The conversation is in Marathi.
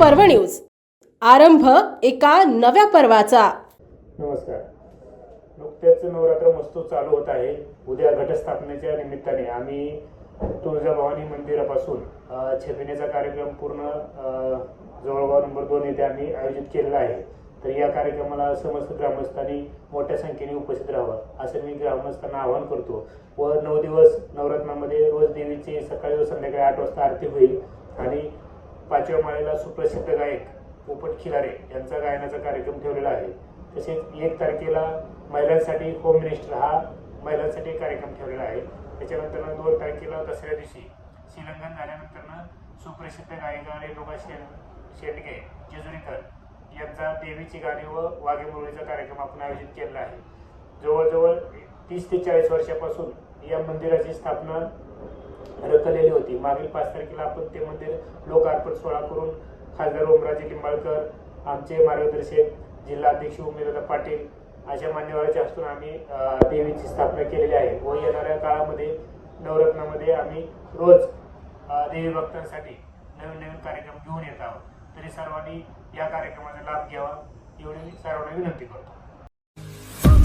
पर्व न्यूज. आरंभ एका नव्या पर्वाचा. नमस्कार. नुकत्याच नवरात्र महोत्सव चालू होत आहे. उद्या घटस्थापनेच्या निमित्ताने आम्ही तुळजाभवानी मंदिरापासून छेपिण्याचा कार्यक्रम पूर्ण जवळगाव नंबर दोन येथे आम्ही आयोजित केलेला आहे. तर या कार्यक्रमाला समस्त ग्रामस्थांनी मोठ्या संख्येने उपस्थित राहावं असं मी ग्रामस्थांना आवाहन करतो. व नऊ दिवस नवरत्नामध्ये रोज देवीची सकाळी व संध्याकाळी आठ वाजता आरती होईल. आणि पाचव्या माळेला सुप्रसिद्ध गायक पोपट खिलारे यांचा गायनाचा कार्यक्रम ठेवलेला आहे. तसेच एक तारखेला महिलांसाठी होम मिनिस्टर हा महिलांसाठी कार्यक्रम ठेवलेला आहे. त्याच्यानंतर दोन तारखेला दसऱ्या दिवशी श्रीलंकन झाल्यानंतर सुप्रसिद्ध गायिका रेणुका शेन शेंडगे जेजुरीकर यांचा देवीची गाणी व वाघेमुरळीचा कार्यक्रम आपण आयोजित केलेला आहे. जवळजवळ तीस ते चाळीस वर्षापासून या मंदिराची स्थापना रखलेली होती. मागील पाच तारखेला आपण ते मंदिर लोकार्पण सोहळा करून खासदार ओमराजे लिंबाळकर आमचे मार्गदर्शक जिल्हा अध्यक्ष उमेदवार पाटील अशा मान्यवरांच्या हस्तून आम्ही देवीची स्थापना केलेली आहे. व येणाऱ्या काळामध्ये नवरत्नामध्ये आम्ही रोज देवी भक्तांसाठी नवीन नवीन कार्यक्रम घेऊन येत आहोत. तरी सर्वांनी या कार्यक्रमाचा लाभ घ्यावा एवढी मी सर्वांना विनंती करतो.